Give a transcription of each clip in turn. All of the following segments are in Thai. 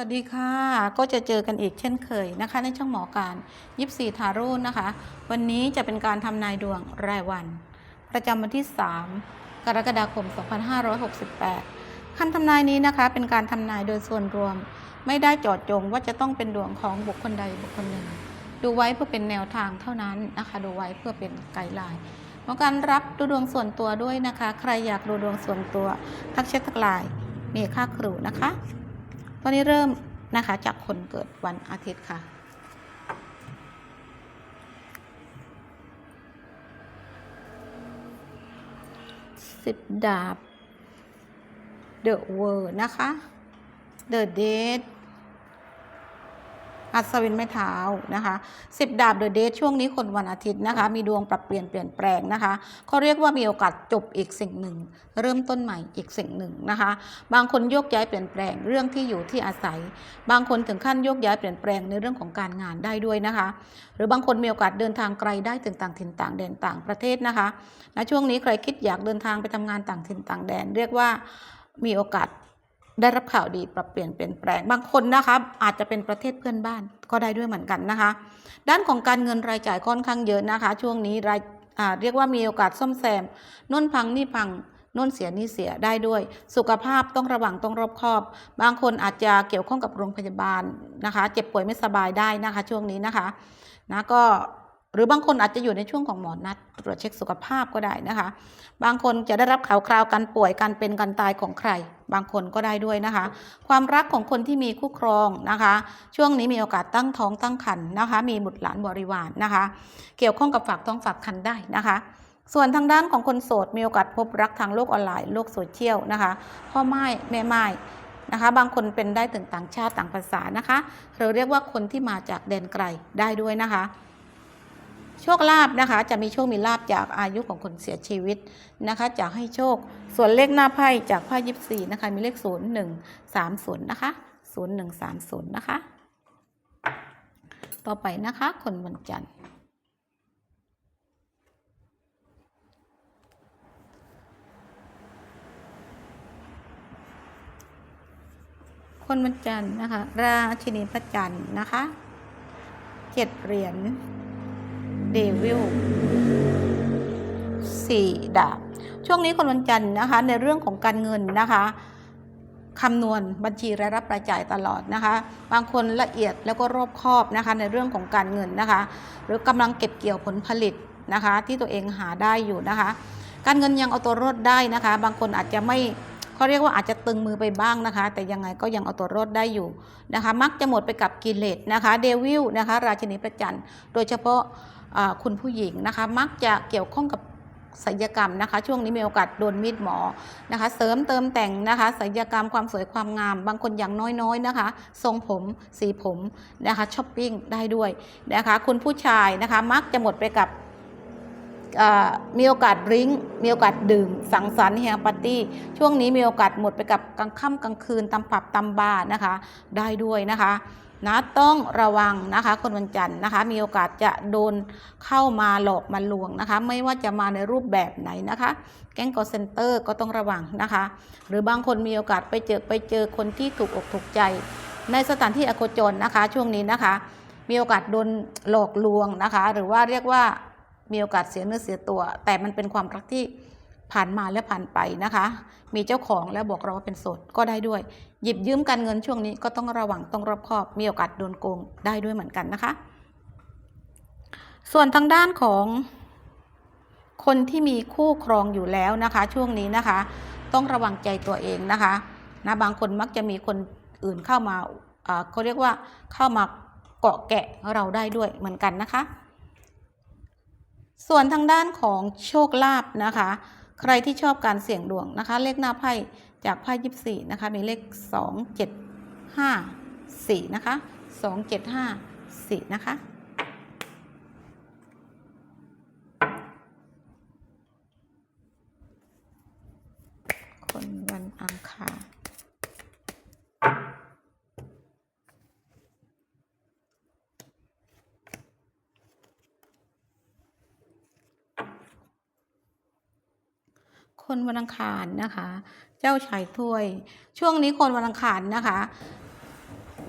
วัสดีค่ะ ก็จะเจอกันอีกเช่นเคยนะคะ ในช่องหมอการยิปซีทาโร่นนะคะ วันนี้จะเป็นการทำนายดวงรายวัน ประจำวันที่ 3 กรกฎาคม 2568คำทำนายนี้นะคะ เป็นการทำนายโดยส่วนรวม ไม่ได้เจอดจงว่าจะต้องเป็นดวงของบุคคลใดบุคคลหนึ่ง ดูไว้เพื่อเป็นแนวทางเท่านั้นนะคะ ดูไว้เพื่อเป็นไกด์ไลน์หมอการรับดูดวงส่วนตัวด้วยนะคะ ใครอยากดูดวงส่วนตัวทักแชททักไลน์มีค่าครูนะคะ ตอนนี้เริ่มนะคะจากคนเกิดวันอาทิตย์ค่ะ สิบดาบ The World นะคะ The Date อัศวินไม้เท้านะคะสิบดาบ The Date ช่วงนี้คนวันอาทิตย์นะคะ มีดวงปรับเปลี่ยนเปลี่ยนแปลงนะคะเขาเรียกว่ามีโอกาสจบอีกสิ่งหนึ่ง เริ่มต้นใหม่อีกสิ่งหนึ่งนะคะ บางคนโยกย้ายเปลี่ยนแปลงเรื่องที่อยู่ที่อาศัย บางคนถึงขั้นโยกย้ายเปลี่ยนแปลงในเรื่องของการงานได้ด้วยนะคะ หรือบางคนมีโอกาสเดินทางไกลได้ถึงต่างถิ่นต่างแดนต่างประเทศนะคะณช่วงนี้ใครคิดอยากเดินทางไปทำงานต่างถิ่นต่างแดน เรียกว่ามีโอกาส ได้รับข่าวดีปรับเปลี่ยนเปลี่ยนแปลงบางคนนะคะอาจจะเป็นประเทศเพื่อนบ้านก็ได้ด้วยเหมือนกันนะคะ ด้านของการเงินรายจ่ายค่อนข้างเยอะนะคะ ช่วงนี้รายเรียกว่ามีโอกาสซ่อมแซมนุ่นพังนี่พังนุ่นเสียนี่เสียได้ด้วย สุขภาพต้องระวังต้องรอบคอบ บางคนอาจจะเกี่ยวข้องกับโรงพยาบาลนะคะ เจ็บป่วยไม่สบายได้นะคะ ช่วงนี้นะคะนะก็ หรือบางคนอาจจะอยู่ในช่วงของหมอนัดตรวจเช็คสุขภาพก็ได้นะคะ บางคนจะได้รับข่าวคราวการป่วยการเป็นการตายของใคร บางคนก็ได้ด้วยนะคะ ความรักของคนที่มีคู่ครองนะคะ ช่วงนี้มีโอกาสตั้งท้องตั้งครรภ์นะคะ มีบุตรหลานบริวารนะคะ เกี่ยวข้องกับฝากท้องฝากครรภ์ได้นะคะส่วนทางด้านของคนโสดมีโอกาสพบรักทางโลกออนไลน์โลกโซเชียลนะคะพ่อไม้แม่ไม้นะคะ บางคนเป็นได้ถึงต่างชาติต่างภาษานะคะหรือเรียกว่าคนที่มาจากแดนไกลได้ด้วยนะคะ โชคลาภนะคะ จะมีโชคมีลาภจากอายุของคนเสียชีวิตนะคะจะให้โชคส่วนเลขหน้าไพ่จากไพ่ยิปซีนะคะ มีเลข 0 1 3 0 นะคะ 0 1 3 0 นะคะ ต่อไปนะคะ คนวันจันทร์คนวันจันทร์นะคะ ราชินีพระจันทร์นะคะเจ็ดเหรียญ เดวิลสี่ดาบ ช่วงนี้คนวันจันทร์นะคะ ในเรื่องของการเงินนะคะคำนวณบัญชีรายรับรายจ่ายตลอดนะคะ บางคนละเอียดแล้วก็รอบคอบนะคะในเรื่องของการเงินนะคะ หรือกำลังเก็บเกี่ยวผลผลิตนะคะ ที่ตัวเองหาได้อยู่นะคะ การเงินยังเอาตัวรอดได้นะคะ บางคนอาจจะไม่เขาเรียกว่าอาจจะตึงมือไปบ้างนะคะ แต่ยังไงก็ยังเอาตัวรอดได้อยู่นะคะ มักจะหมดไปกับกิเลสนะคะ เดวิลนะคะ ราชินีพระจันโดยเฉพาะ คุณผู้หญิงนะคะมักจะเกี่ยวข้องกับศัลยกรรมนะคะ ช่วงนี้มีโอกาสโดนมีดหมอนะคะ เสริมเติมแต่งนะคะศัลยกรรมความสวยความงาม บางคนอย่างน้อยๆนะคะ ทรงผมสีผมนะคะช้อปปิ้งได้ด้วยนะคะคุณผู้ชายนะคะมักจะหมดไปกับมีโอกาสริ้งมีโอกาสดื่ม สังสรรค์แฮงปาร์ตี้ ช่วงนี้มีโอกาสหมดไปกับกลางค่ำกลางคืนตำผับตำบาร์นะคะ ได้ด้วยนะคะ นะต้องระวังนะคะคนวันจันทร์นะคะ มีโอกาสจะโดนเข้ามาหลอกมาลวงนะคะ ไม่ว่าจะมาในรูปแบบไหนนะคะ แก๊งกอเซนเตอร์ก็ต้องระวังนะคะ หรือบางคนมีโอกาสไปเจอไปเจอคนที่ถูกอกถูกใจ ในสถานที่อโคจรนะคะ ช่วงนี้นะคะ มีโอกาสโดนหลอกลวงนะคะ หรือว่าเรียกว่ามีโอกาสเสียเนื้อเสียตัว แต่มันเป็นความรักที่ ผ่านมาและผ่านไปนะคะ มีเจ้าของแล้วบอกเราว่าเป็นโสดก็ได้ด้วย หยิบยืมการเงินช่วงนี้ก็ต้องระวังต้องรอบคอบ มีโอกาสโดนโกงได้ด้วยเหมือนกันนะคะ ส่วนทางด้านของคนที่มีคู่ครองอยู่แล้วนะคะ ช่วงนี้นะคะ ต้องระวังใจตัวเองนะคะนะบางคนมักจะมีคนอื่นเข้ามาเขาเรียกว่าเข้ามาเกาะแกะเราได้ด้วยเหมือนกันนะคะ ส่วนทางด้านของโชคลาภนะคะ ใครที่ชอบการเสี่ยงดวงนะคะ เลขหน้าไพ่จากไพ่ยิบสี่นะคะ มีเลขสองเจ็ดห้าสี่นะคะสองเจ็ดห้าสี่นะคะ คนวันอังคาร คนวันอังคารนะคะ เจ้าชายถ้วย ช่วงนี้คนวันอังคารนะคะ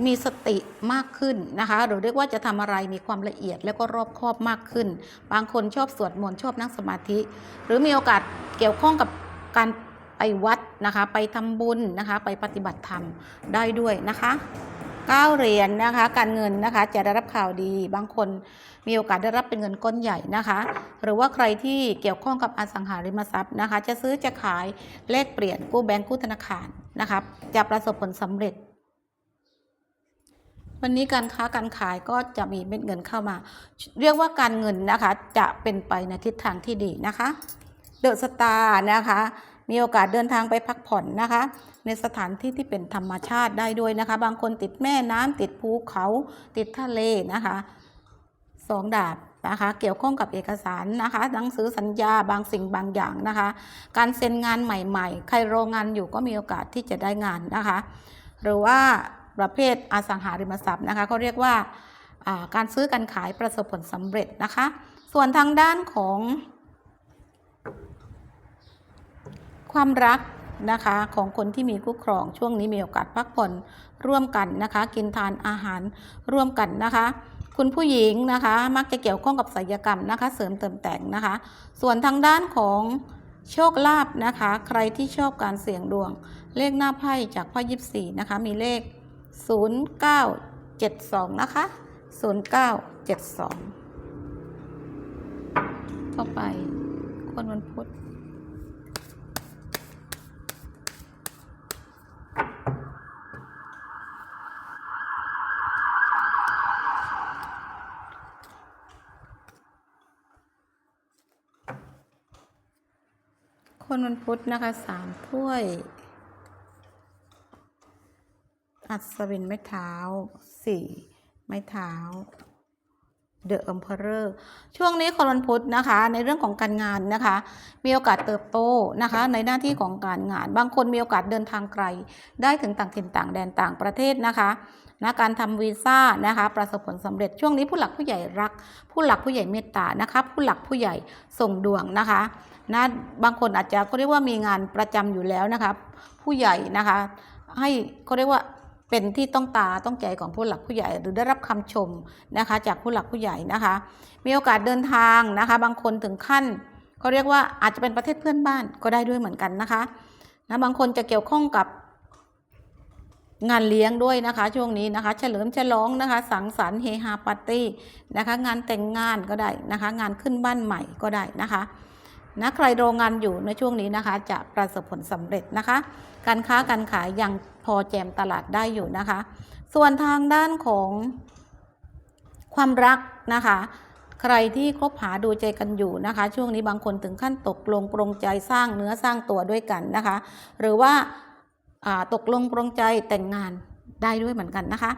มีสติมากขึ้นนะคะหรือเรียกว่าจะทำอะไรมีความละเอียดแล้วก็รอบคอบมากขึ้น บางคนชอบสวดมนต์ชอบนั่งสมาธิ หรือมีโอกาสเกี่ยวข้องกับการไปวัดนะคะ ไปทำบุญนะคะ ไปปฏิบัติธรรมได้ด้วยนะคะ เก้าเหรียญนะคะ การเงินนะคะจะได้รับข่าวดี บางคนมีโอกาสได้รับเป็นเงินก้อนใหญ่นะคะ หรือว่าใครที่เกี่ยวข้องกับอสังหาริมทรัพย์นะคะ จะซื้อจะขายแลกเปลี่ยนกู้แบงก์กู้ธนาคารนะคะจะประสบผลสำเร็จ วันนี้การค้าการขายก็จะมีเม็ดเงินเข้ามา เรียกว่าการเงินนะคะจะเป็นไปในทิศทางที่ดีนะคะ เดอะสตาร์นะคะ มีโอกาสเดินทางไปพักผ่อนนะคะ ในสถานที่ที่เป็นธรรมชาติได้ด้วยนะคะ บางคนติดแม่น้ำติดภูเขาติดทะเลนะคะสองดาบนะคะเกี่ยวข้องกับเอกสารนะคะหนังสือสัญญาบางสิ่งบางอย่างนะคะ การเซ็นงานใหม่ๆ ใครโรงงานอยู่ก็มีโอกาสที่จะได้งานนะคะ หรือว่าประเภทอสังหาริมทรัพย์นะคะเขาเรียกว่าอ่าการซื้อการขายประสบผลสำเร็จนะคะ ส่วนทางด้านของ ความรักนะคะของคนที่มีคู่ครองช่วงนี้มีโอกาสพักผ่อนร่วมกันนะคะ กินทานอาหารร่วมกันนะคะ คุณผู้หญิงนะคะ มักจะเกี่ยวข้องกับศิลปกรรมนะคะ เสริมเติมแต่งนะคะ ส่วนทางด้านของโชคลาภนะคะ ใครที่ชอบการเสี่ยงดวง เลขหน้าไพ่จากไพ่ยิปซีนะคะ มีเลข 0972 นะคะ 0972เข้าไปคนวันพุธ คนวันพุธนะคะสามถ้วย อัศวินไม้เท้าสี่ไม้เท้าเดอะ e อ p เพ r เ r ช่วงนี้คนวันพุธนะคะ ในเรื่องของการงานนะคะ มีโอกาสเติบโตนะคะ ในหน้าที่ของการงาน บางคนมีโอกาสเดินทางไกล ได้ถึงต่างถิ่นต่างแดนต่างประเทศนะคะนะการทำวีซ่านะคะ ประสบผลสำเร็จช่วงนี้ผู้หลักผู้ใหญ่รัก ผู้หลักผู้ใหญ่เมตตานะคะ ผู้หลักผู้ใหญ่ส่งดวงนะคะ นะบางคนอาจจะเขาเรียกว่ามีงานประจำอยู่แล้วนะคะผู้ใหญ่นะคะให้เขาเรียกว่าเป็นที่ต้องตาต้องใจของผู้หลักผู้ใหญ่ หรือได้รับคำชมนะคะจากผู้หลักผู้ใหญ่นะคะ มีโอกาสเดินทางนะคะ บางคนถึงขั้นเขาเรียกว่าอาจจะเป็นประเทศเพื่อนบ้านก็ได้ด้วยเหมือนกันนะคะนะบางคนจะเกี่ยวข้องกับงานเลี้ยงด้วยนะคะ ช่วงนี้นะคะ เฉลิมฉลองนะคะ สังสรรค์เฮฮาปาร์ตี้นะคะ งานแต่งงานก็ได้นะคะ งานขึ้นบ้านใหม่ก็ได้นะคะ นะใครโรงงานอยู่ในช่วงนี้นะคะ จะประสบผลสำเร็จนะคะ การค้าการขายยังพอแจมตลาดได้อยู่นะคะ ส่วนทางด้านของความรักนะคะ ใครที่คบหาดูใจกันอยู่นะคะ ช่วงนี้บางคนถึงขั้นตกลงปรงใจสร้างเนื้อสร้างตัวด้วยกันนะคะ หรือว่าอ่าตกลงปรงใจแต่งงานได้ด้วยเหมือนกันนะคะ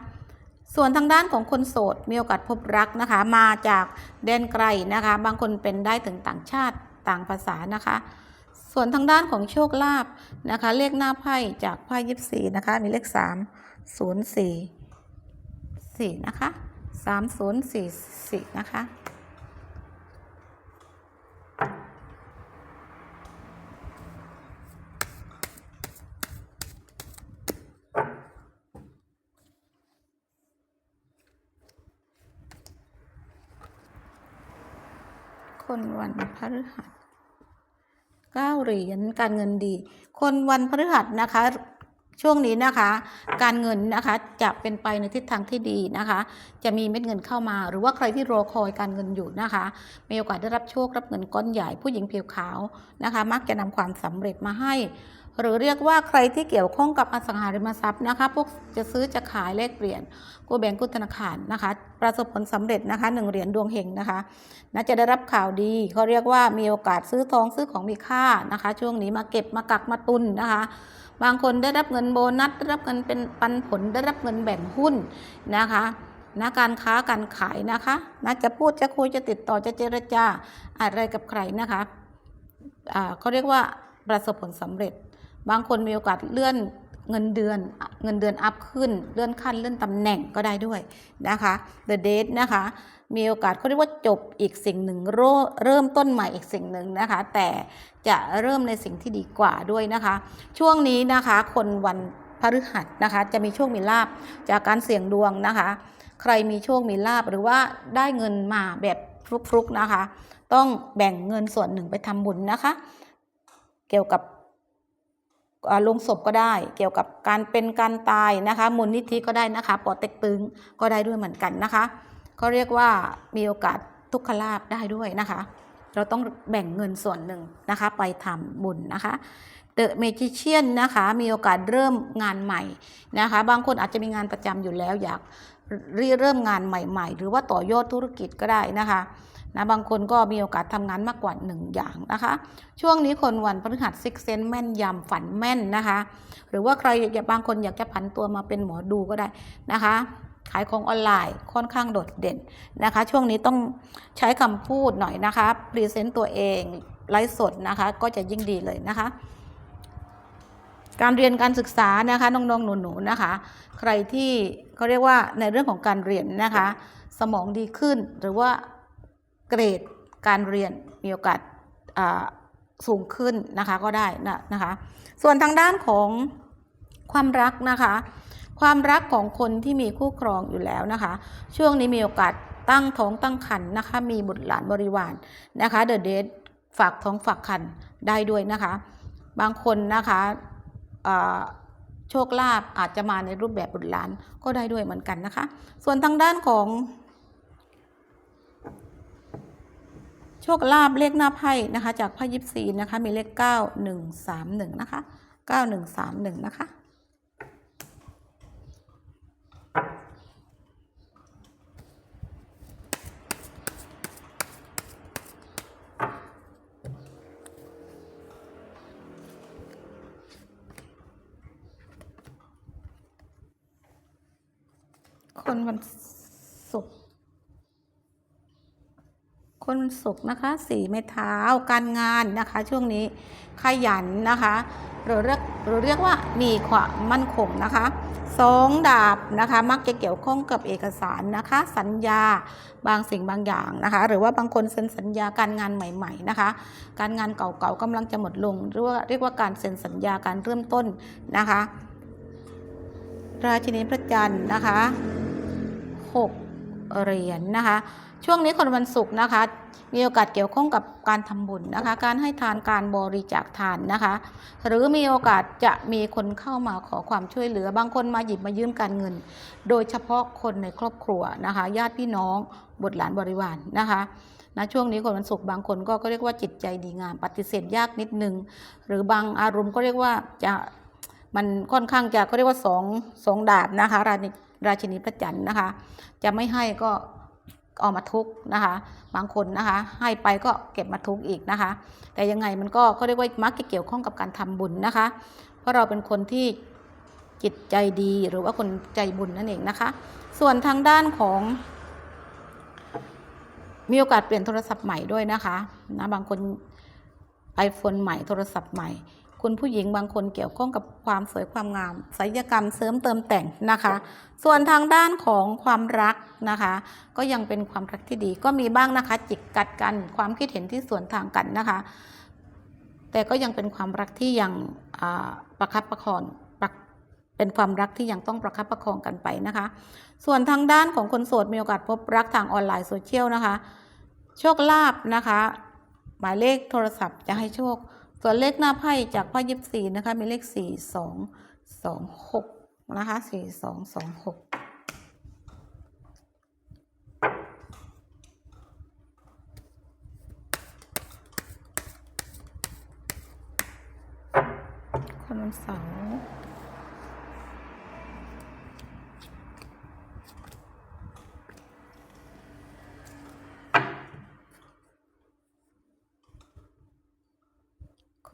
ส่วนทางด้านของคนโสดมีโอกาสพบรักนะคะ มาจากแดนไกลนะคะ บางคนเป็นได้ถึงต่างชาติ ต่างภาษานะคะ ส่วนทางด้านของโชคลาภนะคะ เลขหน้าไพ่จากไพ่ยิบสีนะคะ มีเลขสามศูนย์สี่สี่นะคะสามศูนย์สี่สี่นะคะคนวันพฤหัส เก้าเหรียญการเงินดี คนวันพฤหัสนะคะ ช่วงนี้นะคะ การเงินนะคะจะเป็นไปในทิศทางที่ดีนะคะ จะมีเม็ดเงินเข้ามา หรือว่าใครที่รอคอยการเงินอยู่นะคะ มีโอกาสได้รับโชครับเงินก้อนใหญ่ผู้หญิงผิวขาวนะคะ มักจะนำความสำเร็จมาให้ หรือเรียกว่าใครที่เกี่ยวข้องกับอสังหาริมทรัพย์นะคะ พวกจะซื้อจะขายแลกเปลี่ยนกู้แบงก์กู้ธนาคารนะคะ ประสบผลสำเร็จนะคะหนึ่งเหรียญดวงเฮงนะคะน่าจะได้รับข่าวดีเขาเรียกว่ามีโอกาสซื้อทองซื้อของมีค่านะคะ ช่วงนี้มาเก็บมากักมาตุนนะคะบางคนได้รับเงินโบนัสได้รับเงินเป็นปันผลได้รับเงินแบ่งหุ้นนะคะนะการค้าการขายนะคะนะจะพูดจะคุยจะติดต่อจะเจรจาอะไรกับใครนะคะเขาเรียกว่าประสบผลสำเร็จ บางคนมีโอกาสเลื่อนเงินเดือนเงินเดือนอัพขึ้น เลื่อนขั้นเลื่อนตำแหน่งก็ได้ด้วยนะคะ The Date นะคะ มีโอกาสเขาเรียกว่าจบอีกสิ่งหนึ่งเริ่มต้นใหม่อีกสิ่งหนึ่งนะคะ แต่จะเริ่มในสิ่งที่ดีกว่าด้วยนะคะ ช่วงนี้นะคะคนวันพฤหัสนะคะ จะมีโชคมีลาบจากการเสี่ยงดวงนะคะ ใครมีโชคมีลาบหรือว่าได้เงินมาแบบฟลุกๆนะคะ ต้องแบ่งเงินส่วนหนึ่งไปทำบุญนะคะ เกี่ยวกับ ลงศพก็ได้เกี่ยวกับการเป็นการตายนะคะมูลนิธิก็ได้นะคะปอเต็กตึงก็ได้ด้วยเหมือนกันนะคะเขาเรียกว่ามีโอกาสทุกขลาบได้ด้วยนะคะ เราต้องแบ่งเงินส่วนหนึ่งนะคะไปทำบุญนะคะเดอะเมจิเชียนนะคะมีโอกาสเริ่มงานใหม่นะคะ บางคนอาจจะมีงานประจำอยู่แล้วอยากเริ่มงานใหม่ ๆ หรือว่าต่อยอดธุรกิจก็ได้นะคะ นะบางคนก็มีโอกาสทำงานมากกว่าหนึ่งอย่างนะคะ ช่วงนี้คนวันพฤหัสซิกเซนแม่นยำฝันแม่นนะคะ หรือว่าใครอยากบางคนอยากจะผันตัวมาเป็นหมอดูก็ได้นะคะขายของออนไลน์ค่อนข้างโดดเด่นนะคะ ช่วงนี้ต้องใช้คำพูดหน่อยนะคะพรีเซนต์ตัวเองไลฟ์สดนะคะ ก็จะยิ่งดีเลยนะคะ การเรียนการศึกษานะคะน้องๆหนูๆนะคะ ใครที่เขาเรียกว่าในเรื่องของการเรียนนะคะ สมองดีขึ้นหรือว่า เกรดการเรียนมีโอกาสสูงขึ้นนะคะก็ได้นะนะคะ ส่วนทางด้านของความรักนะคะ ความรักของคนที่มีคู่ครองอยู่แล้วนะคะ ช่วงนี้มีโอกาสตั้งท้องตั้งครรภ์นะคะ มีบุตรหลานบริวารนะคะเดอะเดทฝากท้องฝากครรภ์ได้ด้วยนะคะ บางคนนะคะโชคลาภอาจจะมาในรูปแบบบุตรหลานก็ได้ด้วยเหมือนกันนะคะ ส่วนทางด้านของ โชคลาภเลขหน้าไพ่นะคะ จากไพ่ยิปซีนะคะ มีเลข 9131 นะคะ 9131 นะคะ คนศุกร์นะคะสีไม้เท้าการงานนะคะ ช่วงนี้ขยันนะคะหรือเรียกหรือเรียกว่ามีความมั่นคงนะคะสองดาบนะคะ มักจะเกี่ยวข้องกับเอกสารนะคะ สัญญาบางสิ่งบางอย่างนะคะ หรือว่าบางคนเซ็นสัญญาการงานใหม่ ๆนะคะ การงานเก่าๆกำลังจะหมดลงหรือว่าเรียกว่าการเซ็นสัญญาการเริ่มต้นนะคะ ราชินีพระจันทร์นะคะหก เหรียญนะคะ ช่วงนี้คนวันศุกร์นะคะ มีโอกาสเกี่ยวข้องกับการทำบุญนะคะ การให้ทานการบริจาคทานนะคะ หรือมีโอกาสจะมีคนเข้ามาขอความช่วยเหลือบางคนมาหยิบมายืมการเงิน โดยเฉพาะคนในครอบครัวนะคะ ญาติพี่น้องบุตรหลานบริวารนะคะนะช่วงนี้คนวันศุกร์บางคนก็ก็เรียกว่าจิตใจดีงาม ปฏิเสธยากนิดนึง หรือบางอารมณ์ก็เรียกว่าจะมันค่อนข้างจะเขาเรียกว่าสองสองดาบนะคะราชินี ราชินีพระจันทร์นะคะ จะไม่ให้ก็เอามาทุกนะคะ บางคนนะคะ ให้ไปก็เก็บมาทุกอีกนะคะ แต่ยังไงมันก็เขาเรียกว่ามักจะเกี่ยวข้องกับการทำบุญนะคะ เพราะเราเป็นคนที่จิตใจดีหรือว่าคนใจบุญนั่นเองนะคะ ส่วนทางด้านของ มีโอกาสเปลี่ยนโทรศัพท์ใหม่ด้วยนะคะนะบางคน iPhone ใหม่โทรศัพท์ใหม่ คุณผู้หญิงบางคนเกี่ยวข้องกับความสวยความงามศิลปกรรมเสริมเติมแต่งนะคะ ส่วนทางด้านของความรักนะคะ ก็ยังเป็นความรักที่ดีก็มีบ้างนะคะจิกกัดกันความคิดเห็นที่สวนทางกันนะคะ แต่ก็ยังเป็นความรักที่ยังประคับประคองเป็นความรักที่ยังต้องประคับประคองกันไปนะคะ ส่วนทางด้านของคนโสดมีโอกาสพบรักทางออนไลน์โซเชียลนะคะ โชคลาภนะคะ หมายเลขโทรศัพท์จะให้โชค ส่วนเลขหน้าไพ่จากไพ่ยิบสี่นะคะมีเลขสี่สองสองหกนะคะสี่สองสองหกคนวันเสาร์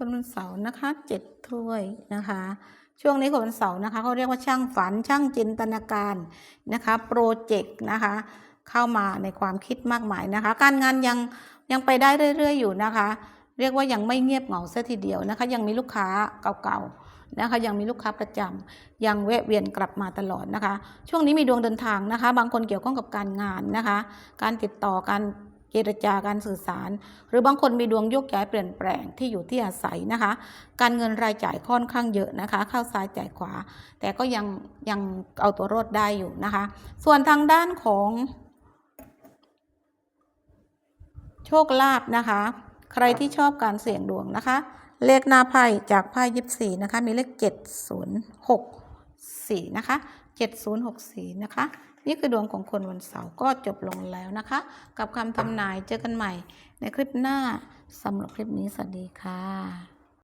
คนวัน เสาร์นะคะเจ็ดถ้วยนะคะ ช่วงนี้คนวันเสาร์นะคะเขาเรียกว่าช่างฝันช่างจินตนาการนะคะโปรเจกต์นะคะเข้ามาในความคิดมากมายนะคะ การงานยังยังไปได้เรื่อย ๆ อยู่นะคะ เรียกว่ายังไม่เงียบเหงาเสียทีเดียวนะคะ ยังมีลูกค้าเก่าๆนะคะ ยังมีลูกค้าประจำยังแวะเวียนกลับมาตลอดนะคะ ช่วงนี้มีดวงเดินทางนะคะ บางคนเกี่ยวข้องกับการงานนะคะ การติดต่อการ เจรจาการสื่อสาร หรือบางคนมีดวงโยกย้ายเปลี่ยนแปลงที่อยู่ที่อาศัยนะคะ การเงินรายจ่ายค่อนข้างเยอะนะคะ เข้าซ้ายจ่ายขวา แต่ก็ยังยังเอาตัวรอดได้อยู่นะคะ ส่วนทางด้านของโชคลาภนะคะ ใครที่ชอบการเสี่ยงดวงนะคะ เลขหน้าไพ่จากไพ่ยิบสี่นะคะ มีเลขเจ็ดศูนย์หกสี่นะคะเจ็ดศูนย์หกสี่นะคะ นี่คือดวงของคนวันเสาร์ก็จบลงแล้วนะคะ กับคำทำนายเจอกันใหม่ในคลิปหน้าสำหรับคลิปนี้สวัสดีค่ะ